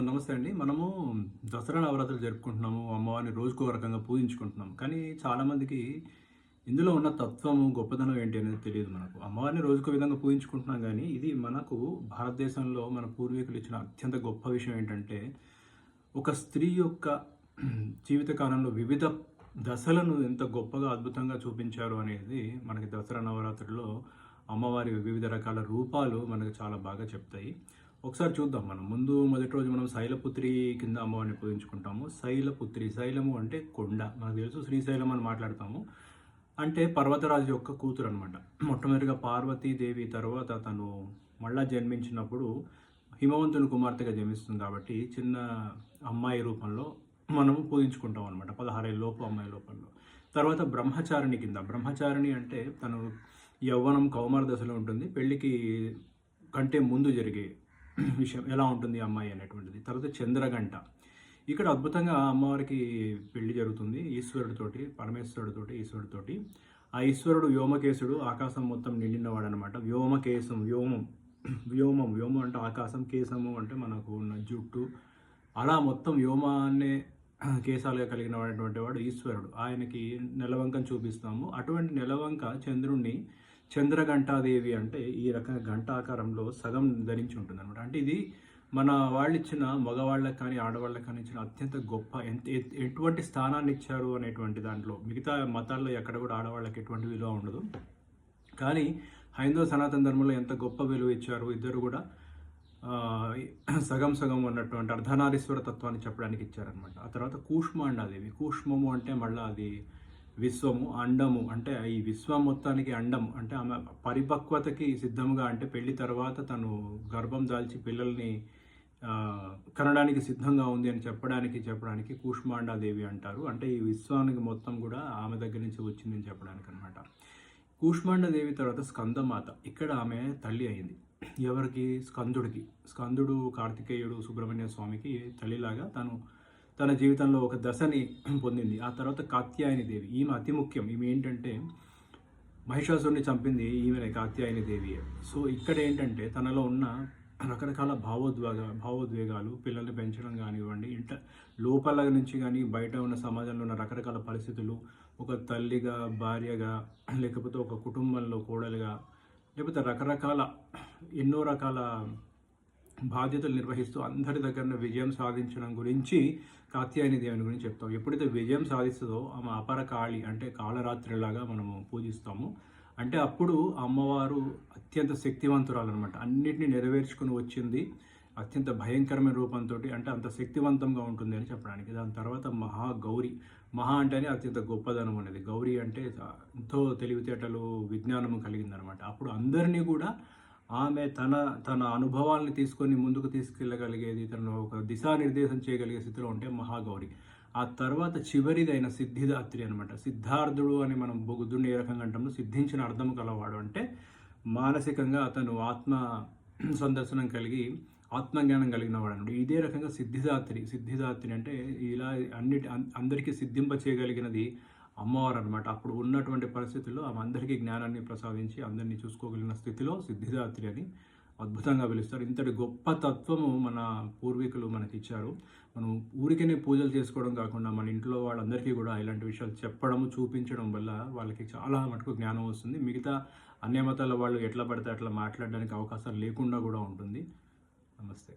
నమస్తే అండి. మనము దసరా నవరాత్రులు జరుపుకుంటున్నాము అమ్మవారిని రోజుకో రకంగా పూజించుకుంటున్నాం కానీ చాలామందికి ఇందులో ఉన్న తత్వము గొప్పతనం ఏంటి అనేది తెలియదు మనకు. అమ్మవారిని రోజుకో విధంగా పూజించుకుంటున్నాం కానీ ఇది మనకు భారతదేశంలో మన పూర్వీకులు ఇచ్చిన అత్యంత గొప్ప విషయం ఏంటంటే ఒక స్త్రీ యొక్క జీవితకాలంలో వివిధ దశలను ఎంత గొప్పగా అద్భుతంగా చూపించారు అనేది మనకి దసరా నవరాత్రుల్లో అమ్మవారి వివిధ రకాల రూపాలు మనకు చాలా బాగా చెప్తాయి. ఒకసారి చూద్దాం మనం. ముందు మొదటి రోజు మనం శైలపుత్రి కింద అమ్మవారిని పూజించుకుంటాము. శైలపుత్రి శైలము అంటే కొండ. మనకు తెలుసు శ్రీశైలం అని మాట్లాడతాము. అంటే పర్వతరాజు యొక్క కూతురు అనమాట మొట్టమొదటిగా పార్వతీదేవి తర్వాత తను మళ్ళా జన్మించినప్పుడు హిమవంతుని కుమార్తెగా జన్మిస్తుంది కాబట్టి చిన్న అమ్మాయి రూపంలో మనము పూజించుకుంటాం అనమాట పదహారేళ్ళ లోపు అమ్మాయి లోపంలో. తర్వాత బ్రహ్మచారిణి కింద. బ్రహ్మచారిణి అంటే తను యవ్వనం కౌమార దశలో ఉంటుంది. పెళ్ళికి కంటే ముందు జరిగే విషయం. ఎలా ఉంటుంది అమ్మాయి అనేటువంటిది. తర్వాత చంద్రగంట. ఇక్కడ అద్భుతంగా అమ్మవారికి పెళ్ళి జరుగుతుంది. ఈశ్వరుడితోటి పరమేశ్వరుడితోటి ఈశ్వరుడితోటి. ఆ ఈశ్వరుడు వ్యోమకేశుడు ఆకాశం మొత్తం నిండినవాడు అనమాట వ్యోమకేశం వ్యోమం. వ్యోమం. వ్యోమం అంటే ఆకాశం కేశము అంటే మనకు ఉన్న జుట్టు. అలా మొత్తం వ్యోమాన్నే కేశాలుగా కలిగిన వాడటువంటి వాడు ఈశ్వరుడు. ఆయనకి నెలవంకను చూపిస్తాము. అటువంటి నెలవంక చంద్రుణ్ణి చంద్రఘంటాదేవి అంటే ఈ రకంగా ఘంటాకారంలో సగం ధరించి ఉంటుంది అనమాట అంటే ఇది మన వాళ్ళు ఇచ్చిన మగవాళ్ళకి కానీ ఆడవాళ్ళకి కానీ ఇచ్చిన అత్యంత గొప్ప ఎంత ఎటువంటి స్థానాన్ని ఇచ్చారు అనేటువంటి దాంట్లో మిగతా మతాల్లో ఎక్కడ కూడా ఆడవాళ్ళకి ఎటువంటి విలువ ఉండదు. కానీ హైందవ సనాతన ధర్మంలో ఎంత గొప్ప విలువ ఇచ్చారు ఇద్దరు కూడా సగం సగం ఉన్నటువంటి అర్ధనారీశ్వర తత్వాన్ని చెప్పడానికి ఇచ్చారనమాట ఆ తర్వాత కూష్మాండాదేవి. కూష్మము అంటే మళ్ళీ అది విశ్వము అండము అంటే ఈ విశ్వం మొత్తానికి అండం అంటే ఆమె పరిపక్వతకి సిద్ధంగా అంటే పెళ్ళి తర్వాత తను గర్భం దాల్చి పిల్లల్ని కనడానికి సిద్ధంగా ఉంది అని చెప్పడానికి చెప్పడానికి కూష్మాండాదేవి అంటారు. అంటే ఈ విశ్వానికి మొత్తం కూడా ఆమె దగ్గర నుంచి వచ్చిందని చెప్పడానికి అనమాట కూష్మాండదేవి తర్వాత స్కందమాత. ఇక్కడ ఆమె తల్లి అయింది. ఎవరికి? స్కందుడికి. స్కందుడు కార్తికేయుడు సుబ్రహ్మణ్య స్వామికి తల్లిలాగా తను తన జీవితంలో ఒక దశని పొందింది. ఆ తర్వాత కాత్యాయని దేవి. ఈమె అతి ముఖ్యం. ఈమె ఏంటంటే మహిషాసురుని చంపింది ఈమెనే కాత్యాయని దేవి సో ఇక్కడ ఏంటంటే తనలో ఉన్న రకరకాల భావోద్వేగ భావోద్వేగాలు పిల్లల్ని పెంచడం కానివ్వండి ఇంట లోపల నుంచి కానీ బయట ఉన్న సమాజంలో ఉన్న రకరకాల పరిస్థితులు ఒక తల్లిగా భార్యగా లేకపోతే ఒక కుటుంబంలో కోడలుగా లేకపోతే రకరకాల ఎన్నో రకాల బాధ్యతలు నిర్వహిస్తూ అందరి దగ్గర విజయం సాధించడం గురించి కాత్యాయని దేవుని గురించి చెప్తాం. ఎప్పుడైతే విజయం సాధిస్తుందో ఆమె అపర కాళి అంటే కాళరాత్రిలాగా మనము పూజిస్తాము. అంటే అప్పుడు అమ్మవారు అత్యంత శక్తివంతురాలు అనమాట అన్నిటిని నెరవేర్చుకుని వచ్చింది అత్యంత భయంకరమైన రూపంతో అంటే అంత శక్తివంతంగా ఉంటుంది అని చెప్పడానికి. దాని తర్వాత మహా గౌరి. మహా అంటేనే అత్యంత గొప్పదనం అనేది గౌరీ అంటే ఎంతో తెలివితేటలు విజ్ఞానము కలిగిందనమాట అప్పుడు అందరినీ కూడా ఆమె తన తన అనుభవాల్ని తీసుకొని ముందుకు తీసుకెళ్ళగలిగేది తను ఒక దిశానిర్దేశం చేయగలిగే స్థితిలో ఉంటే మహాగౌరి. ఆ తర్వాత చివరిదైన సిద్ధిదాత్రి అనమాట సిద్ధార్థుడు అని మనం బుద్ధుడిని ఏ రకంగా అంటాము సిద్ధించిన అర్థం కలవాడు అంటే మానసికంగా అతను ఆత్మ సందర్శనం కలిగి ఆత్మజ్ఞానం కలిగిన వాడు ఇదే రకంగా సిద్ధిదాత్రి. సిద్ధిదాత్రి అంటే ఇలా అన్నిటి అందరికీ సిద్ధింప చేయగలిగినది అమ్మవారు అనమాట అప్పుడు ఉన్నటువంటి పరిస్థితుల్లో ఆమె అందరికీ జ్ఞానాన్ని ప్రసాదించి అందరినీ చూసుకోగలిగిన స్థితిలో సిద్ధిదాత్రి అని అద్భుతంగా పిలుస్తారు. ఇంతటి గొప్ప తత్వము మన పూర్వీకులు మనకి ఇచ్చారు మనం ఊరికనే పూజలు చేసుకోవడం కాకుండా మన ఇంట్లో వాళ్ళందరికీ కూడా ఇలాంటి విషయాలు చెప్పడం చూపించడం వల్ల వాళ్ళకి చాలా మటుకు జ్ఞానం వస్తుంది. మిగతా అన్య మతాల వాళ్ళు ఎట్లా పడితే అట్లా మాట్లాడడానికి అవకాశం లేకుండా కూడా ఉంటుంది. నమస్తే.